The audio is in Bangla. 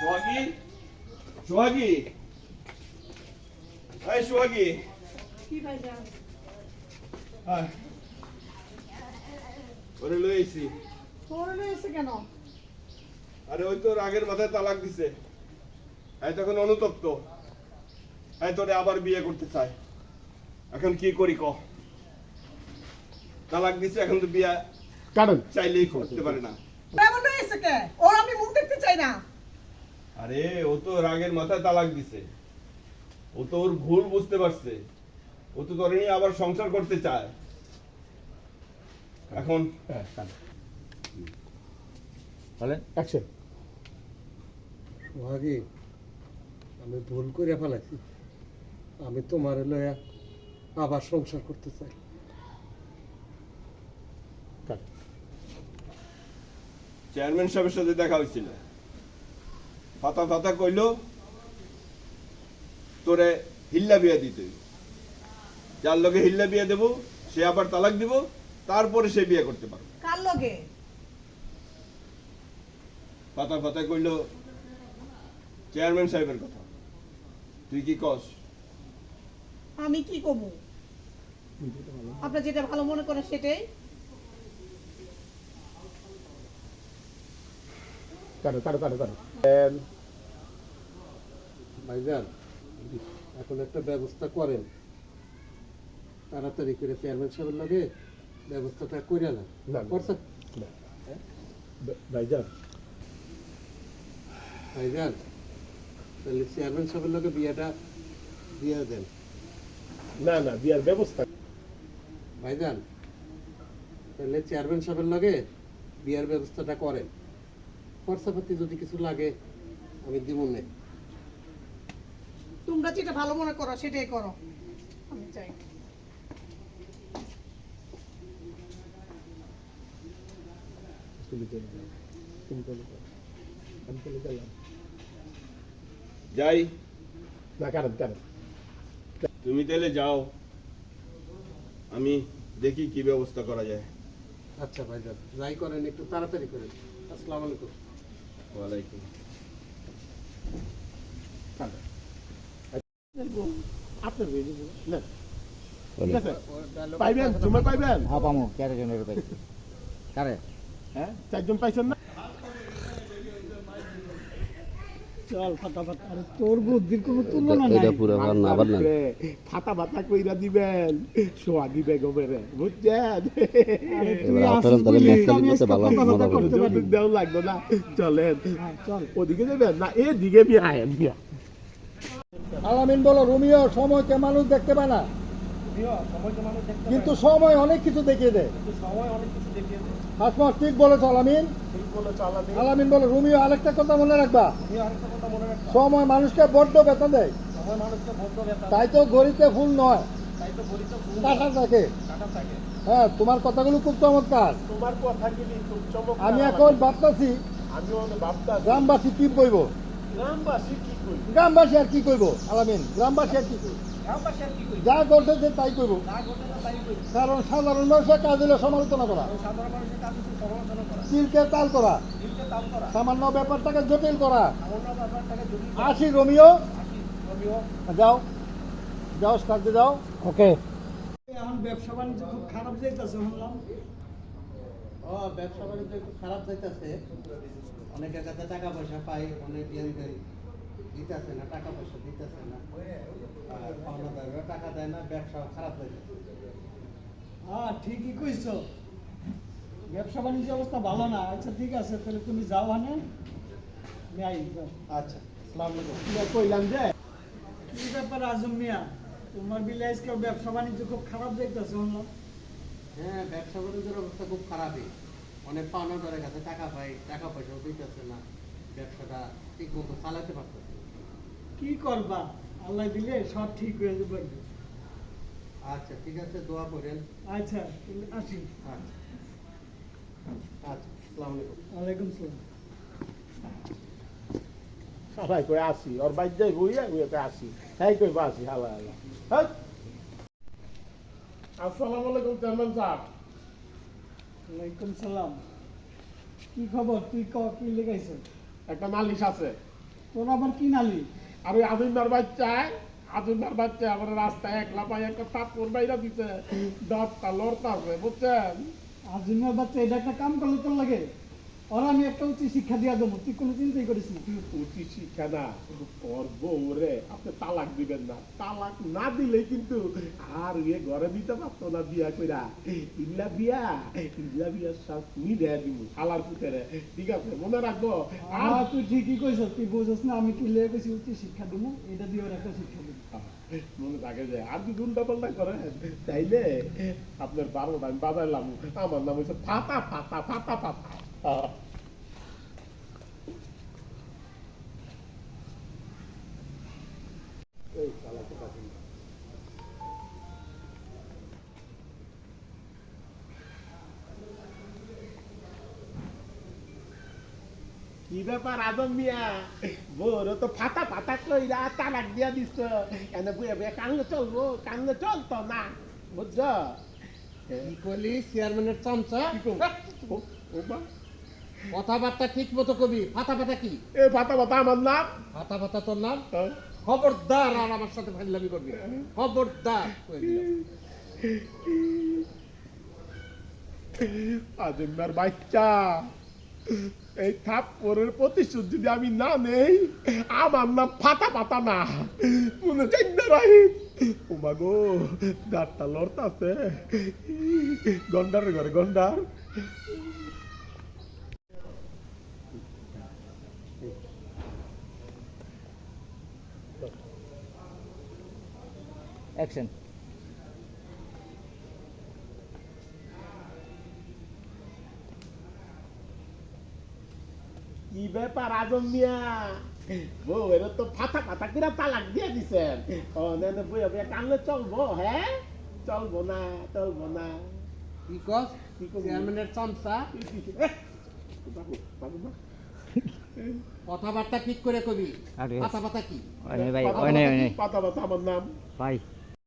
সোহাগী? সোহাগী? এই সোহাগী। কি ওরে লই আইছি। তোর কেন? আরে ওই তোর আগের মাথায় তালাক দিছে। এই তখন অনুতপ্ত। এই তোরে আবার বিয়ে করতে চায়। এখন কি করি ক? তালাক দিছে এখন তো বিয়ে কারণ চাইলেই করতে পারে না। এমন রয়েছে কে? ওর আমি মুখ দেখতে চাই না। আরে ও তো রাগের মাথায় তালাক দিছে। ও তো ওর ভুল বুঝতে পারছে। ও তো তোরে নিয়ে আবার সংসার করতে চায়। এখন হ্যাঁ বলেন অ্যাকশন ভাগি আমি ভুল করে ফেলাইছি। আমি তোমার লয়া আবার সংসার করতে চাই। চেয়ারম্যান সাহেবের সাথে দেখা হয়েছিল। ফাতা ফাতা কইলো তোরে হিল্লা বিয়া দিতে। যার লগে হিল্লা বিয়া দেব সে আবার তালাক দিব তারপরে সে বিয়ে করতে পারবে কার লগে? ফাতা ফাতা কইলো চেয়ারম্যান সাহেবের কথা। তুই কি কস? আমি কি করব আপনার যেটা ভালো মনে করেন সেটাই। ভাইজান এখন একটা ব্যবস্থা করেন। তাড়াতাড়ি করে চেয়ারম্যান সাহেবের লাগে ব্যবস্থাটা করে না। করছেন? ভাইজান। ভাইজান তাহলে চেয়ারম্যান সাহেবের লাগে বিয়েটা দিয়ে দেন। না না বিয়ার ব্যবস্থা। ভাইজান তাহলে চেয়ারম্যান সাহেবের লাগে বিয়ার ব্যবস্থাটা করেন। খরচাপাতি যদি কিছু লাগে আমি দিব না। তোমরা যেটা ভালো মনে করো সেটাই করো। আমি চাই। যাই। না কারণ কারণ। তুমি তাহলে যাও। আমি দেখি কি ব্যবস্থা করা যায়। আচ্ছা ভাইজান যাই করেন একটু তাড়াতাড়ি করেন। আসসালামু আলাইকুম। ওয়ালাইকুম। আপনার না। পাইবেন হ্যাঁ পামো কারে? হ্যাঁ চারজন পাইছেন না? চল ফাটাফাট আরে তোর বুদ্ধির কোনো তুলনা নাই। এটা পুরো না আবার না। কইরা দিবেন। সোয়া দিবে গোবেরে বুঝছেন? আপনারা তাহলে আজকে ভালো মজা করতে। দেওয়া লাগবে না চলেন। হ্যাঁ, চল। ওদিকে যাবেন? না এদিকে আয়েন বিয়া আলামিন বলো রোমিও সময়কে মানুষ দেখতে পায় না? কিন্তু সময় অনেক কিছু দেখিয়ে দেয়। হাসমত ঠিক বলেছ আলামিন? আলামিন। বলো রোমিও আরেকটা কথা মনে রাখবা? সময় মানুষকে বড্ড বেতন দেয়। তাই তো গড়িতে ফুল নয়। কাটা থাকে। হ্যাঁ তোমার কথাগুলো খুব চমৎকার। তোমার কথা কি খুব চমৎকার আমি এখন ভাবতেছি ভাবতাছি। গ্রামবাসী কি কইব? গ্রামবাসী কি গ্রামবাসী আর কি কইব? আলামিন গ্রামবাসী আর কি কইব? যা ঘটেছে তাই কইব কারণ সাধারণ মানুষের কাজ হলো সমালোচনা করা। সিল্কে তাল করা। সামান্য ব্যাপারটাকে জটিল করা। আসি রোমিও। যাও। যাও কাজে যাও। ওকে। এখন ব্যবসা বাণিজ্য খুব খারাপ যাইতেছে শুনলাম। ও ব্যবসা বাণিজ্য একটু খারাপ যাইতেছে। অনেকের কাছে টাকা পয়সা পাই অনেক দিতেছে না টাকা পয়সা দিতেছে না। পাওনাদাররা টাকা দেয় না ব্যবসা খারাপ হ্যাঁ ঠিকই কইছো। ব্যবসা বাণিজ্য অবস্থা ভালো না। আচ্ছা ঠিক আছে তাহলে তুমি যাও হানে। আচ্ছা কইলাম যে? কি ব্যাপার আজম মিয়া? তোমার ব্যবসা বাণিজ্য খুব খারাপ দেখতেছে শুনলাম হ্যাঁ ব্যবসা বাণিজ্যের অবস্থা খুব খারাপই। অনেক পাওনাদারের কাছে টাকা পাই টাকা পয়সাও দিতেছে না। ব্যবসাটা ঠিক মতো চালাতে পারতেছে। কি করবা? আল্লাহ দিলে সব ঠিক হয়ে যাবে। আচ্ছা ঠিক আছে দোয়া করেন। আচ্ছা আসি। আচ্ছা আচ্ছা আসসালামু আলাইকুম। ওয়ালাইকুম সালাম। সবাই কই আসি? ওর বাইর যাই বইয়া বইয়াতে আসি। হ্যাঁ কইবা আসি হালা হালা হ্যাঁ? আসসালামু আলাইকুম চেয়ারম্যান সাহেব ওয়ালাইকুম সালাম। কি খবর? তুই ক কি লেগাইছ একটা নালিশ আছে। তোর আবার কি নালি আরে আদিনার বাচ্চায় আদিনার বাচ্চা আমার রাস্তায় একলা পাই একটা তাপর বাইরা দিতে দশটা লড়তা আছে বুঝছেন? আজিমার বাচ্চা এটা একটা কাম করলে তোর লাগে? ওরা আমি একটা উচিত শিক্ষা দিয়া দেবো তুই কোনো চিন্তাই করিস না শিক্ষা না ওর আপনি তালাক দিবেন না তালাক না দিলে কিন্তু আর ইয়ে ঘরে দিতে পারতো না বিয়া কইরা ইল্লা বিয়া ইল্লা বিয়া সব নি দেয়া দিব শালার পুতেরে ঠিক আছে মনে রাখব আর তুই ঠিকই কইছ তুই বুঝছ না আমি কি লেগে কইছি উচিত শিক্ষা দেবো এটা দিয়ে ওর একটা শিক্ষা দেবো মনে থাকে যে আর যদি উল্টা পাল্টা করে তাইলে আপনার বারোটা আমি বাজাইলাম আমার নাম হচ্ছে ফাতা ফাতা ফাতা ফাতা কি ব্যাপার আদম মিয়া? বড় তো ফাটা ফাটা কইরা তালাক দিয়া দিছ। এনে বুয়ে বুয়ে কানলে চলবো কানলে চলতো না বুঝছ? কি করলি চেয়ারম্যানের চামচা? ও বা কথাবার্তা ঠিক মতো কবি ফাতা ফাতা কি? এ ফাটা ফাটা আমার নাম। ফাতা ফাতা তোর নাম? হ্যাঁ? খবরদার আর আমার সাথে ফাইলামি করবি। খবরদার। আজমের বাচ্চা এই থাপ্পরের প্রতিশোধ যদি আমি না নেই আমার নাম ফাটা পাতা না। মনে চাই না রাহি ও মাগো দাঁতটা লড়তাছে। গন্ডারের ঘরে গন্ডার। অ্যাকশন কি ব্যাপার আজম মিয়া। বউ এরা তো ফাটা ফাটা করে তালাক দিয়ে দিছেন। ও নেনে বইয়া বইয়া কানলে চলবো হ্যাঁ চলবো না চলবো না। কি কস? কি করব? চেয়ারম্যানের চামচা? কথাবার্তা ঠিক করে কবি। ফাতা ফাতা কি? পাতা আমার নাম। ভাই।